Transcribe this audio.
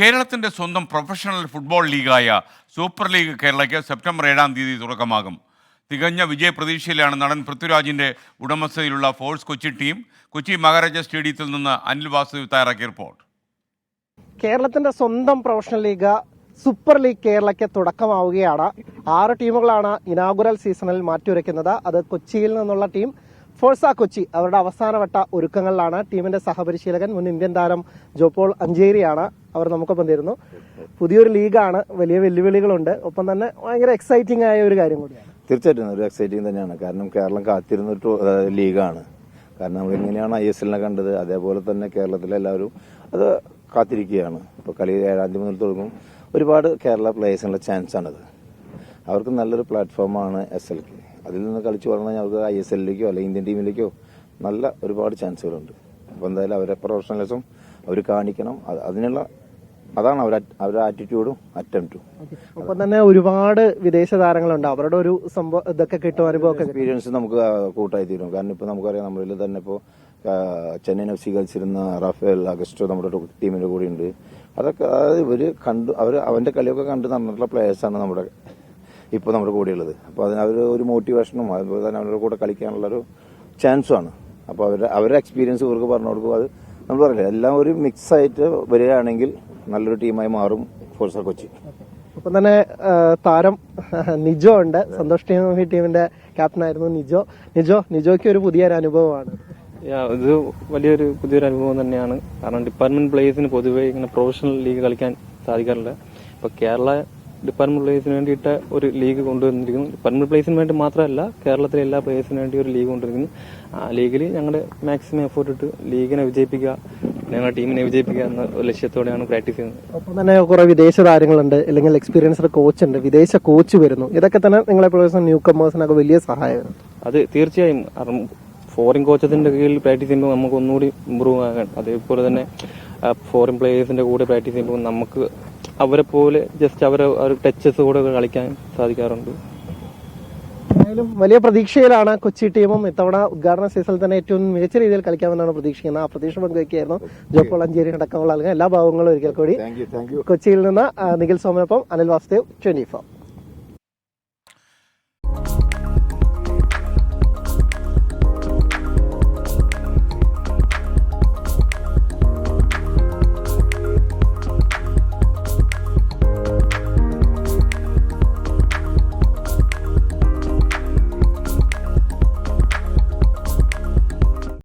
കേരളത്തിന്റെ സ്വന്തം professional football ലീഗായ സൂപ്പർ ലീഗ് കേരളയ്ക്ക് സെപ്റ്റംബർ ഏഴാം തീയതി തുടക്കമാകും. തികഞ്ഞ വിജയപ്രതീക്ഷയിലാണ് നടൻ പൃഥ്വിരാജിന്റെ ഉടമസ്ഥതയിലുള്ള ഫോഴ്സ് കൊച്ചി ടീം കൊച്ചി മഹാരാജ സ്റ്റേഡിയത്തിൽ നിന്ന് അനിൽ വാസുദേവ് തയ്യാറാക്കിയ റിപ്പോർട്ട് കേരളത്തിന്റെ സ്വന്തം പ്രൊഫഷണൽ ലീഗ് സൂപ്പർ ലീഗ് കേരളയ്ക്ക് തുടക്കമാവുകയാണ്. ആറ് ടീമുകളാണ് ഇനാഗുറൽ സീസണിൽ മാറ്റിവരയ്ക്കുന്നത് അത് കൊച്ചിയിൽ നിന്നുള്ള ടീം ഫോഴ്സ കൊച്ചി. അവരുടെ അവസാനവട്ട ഒരുക്കങ്ങളിലാണ് ടീമിന്റെ സഹപരിശീലകൻ മുൻ ഇന്ത്യൻ താരം ജോപോൾ അഞ്ചേരിയാണ്. അവർ നമുക്കൊപ്പം തരുന്നു. പുതിയൊരു ലീഗാണ്. വലിയ വെല്ലുവിളികളുണ്ട്. ഒപ്പം തന്നെ ഭയങ്കര എക്സൈറ്റിംഗ് ആയ ഒരു കാര്യം കൂടിയാണ്. തീർച്ചയായിട്ടും ഒരു എക്സൈറ്റിംഗ് തന്നെയാണ്. കാരണം കേരളം കാത്തിരുന്ന ഒരു ലീഗാണ്. കാരണം നമ്മൾ എങ്ങനെയാണ് ഐ എസ് എല്ലിനെ കണ്ടത്. അതേപോലെ തന്നെ കേരളത്തിലെ എല്ലാവരും അത് കാത്തിരിക്കുകയാണ്. ഇപ്പോൾ കളി ഏഴാം തീയതി മുതൽ തുടങ്ങും. ഒരുപാട് കേരള പ്ലേയേഴ്സിനുള്ള ചാൻസ് ആണത്. അവർക്ക് നല്ലൊരു പ്ലാറ്റ്ഫോമാണ് എസ് എൽ കെ അതിൽ നിന്ന് കളിച്ചു വളർന്നാൽ അവർക്ക് ഐ എസ് എല്ലിലേക്കോ അല്ലെങ്കിൽ ഇന്ത്യൻ ടീമിലേക്കോ നല്ല ഒരുപാട് ചാൻസുകളുണ്ട് അപ്പോൾ എന്തായാലും അവരെ പ്രൊഫഷണലിസം അവർ കാണിക്കണം. അത് അതിനുള്ള അതാണ് അവരുടെ അവരുടെ ആറ്റിറ്റ്യൂഡും അറ്റംപ്റ്റും ഒപ്പം തന്നെ ഒരുപാട് വിദേശ താരങ്ങളുണ്ട്. അവരുടെ ഒരു സംഭവം ഇതൊക്കെ കിട്ടും അനുഭവമൊക്കെ. എക്സ്പീരിയൻസ് നമുക്ക് കൂട്ടായി തീരും കാരണം ഇപ്പൊ നമുക്കറിയാം നമ്മളിൽ തന്നെ ഇപ്പോൾ ചെന്നൈ എഫ് സി കളിച്ചിരുന്ന റാഫേൽ അഗസ്റ്റോ നമ്മുടെ ടീമിന്റെ കൂടെ ഉണ്ട് അതൊക്കെ അതായത് ഇവർ കണ്ടു അവർ അവന്റെ കളിയൊക്കെ കണ്ട് നടന്നിട്ടുള്ള പ്ലേയേഴ്സാണ് നമ്മുടെ ഇപ്പോൾ നമ്മുടെ കൂടെയുള്ളത്. അപ്പോൾ അതിന് അവർ ഒരു മോട്ടിവേഷനും അതുപോലെ തന്നെ അവരുടെ കൂടെ കളിക്കാനുള്ള ഒരു ചാൻസും ആണ്. അപ്പോൾ അവരുടെ അവരുടെ എക്സ്പീരിയൻസ് ഇവർക്ക് പറഞ്ഞു കൊടുക്കും. അത് നമ്മൾ പറയില്ല എല്ലാം ഒരു മിക്സ് ആയിട്ട് വരികയാണെങ്കിൽ നല്ലൊരു ടീമായി മാറും ഫോഴ്സ കൊച്ചി. ഒപ്പം തന്നെ താരം നിജോ ഉണ്ട്. സന്തോഷ് ടീമി ടീമിന്റെ ക്യാപ്റ്റനായിരുന്നു നിജോ. നിജോ നിജോയ്ക്ക് ഒരു പുതിയൊരു അനുഭവമാണ്. ഇത് വലിയൊരു പുതിയൊരു അനുഭവം തന്നെയാണ്. കാരണം ഡിപ്പാർട്ട്മെന്റ് പ്ലേയേഴ്സിന് പൊതുവേ ഇങ്ങനെ പ്രൊഫഷണൽ ലീഗ് കളിക്കാൻ സാധിക്കാറില്ല. ഇപ്പൊ കേരള ഡിപ്പാർട്ട്മെന്റ് പ്ലേയേഴ്സിന് വേണ്ടിയിട്ട് ഒരു ലീഗ് കൊണ്ടുവന്നിരിക്കുന്നു. ഡിപ്പാർട്ട്മെന്റ് പ്ലേയേഴ്സിന് വേണ്ടി മാത്രമല്ല കേരളത്തിലെ എല്ലാ പ്ലേയേഴ്സിന് വേണ്ടി ഒരു ലീഗ് കൊണ്ടുവന്നിരിക്കുന്നു. ആ ലീഗിൽ ഞങ്ങളുടെ മാക്സിമം എഫേർട്ട് ഇട്ട് ലീഗിനെ വിജയിപ്പിക്കുക ഞങ്ങളുടെ ടീമിനെ വിജയിപ്പിക്കുക എന്ന ലക്ഷ്യത്തോടെയാണ് പ്രാക്ടീസ് ചെയ്യുന്നത്. ഒപ്പം തന്നെ കുറെ വിദേശ താരങ്ങളുണ്ട് അല്ലെങ്കിൽ എക്സ്പീരിയൻസ്ഡ് കോച്ച് ഉണ്ട് വിദേശ കോച്ച് വരുന്നു. ഇതൊക്കെ തന്നെ നിങ്ങളെ ന്യൂ കമേഴ്സിനൊക്കെ വലിയ സഹായമാണ്. അത് തീർച്ചയായും. ഫോറിൻ കോച്ചസിന്റെ കീഴിൽ പ്രാക്ടീസ് ചെയ്യുമ്പോൾ നമുക്ക് ഒന്നുകൂടി ഇമ്പ്രൂവ് ആകാൻ അതേപോലെ തന്നെ ഫോറിൻ പ്ലേയേഴ്സിന്റെ കൂടെ പ്രാക്ടീസ് ചെയ്യുമ്പോൾ നമുക്ക് അവരെ പോലെ ജസ്റ്റ് അവരെ ടച്ചസ് കൂടെ കളിക്കാൻ സാധിക്കാറുണ്ട്. എന്തായാലും വലിയ പ്രതീക്ഷയിലാണ് കൊച്ചി ടീമും ഇത്തവണ ഉദ്ഘാടന സീസണിൽ തന്നെ ഏറ്റവും മികച്ച രീതിയിൽ കളിക്കാമെന്നാണ് പ്രതീക്ഷിക്കുന്നത്. ആ പ്രതീക്ഷ പങ്കുവയ്ക്കുകയായിരുന്നു ജോ കൊളഞ്ചേരി അടക്കമുള്ള ആളുകൾ. എല്ലാ ഭാഗങ്ങളും ഒരിക്കൽ കൂടി കൊച്ചിയിൽ നിന്ന് നിഖിൽ സോമനൊപ്പം അനിൽ വാസുദേവ് ട്വന്റി ഫോർ.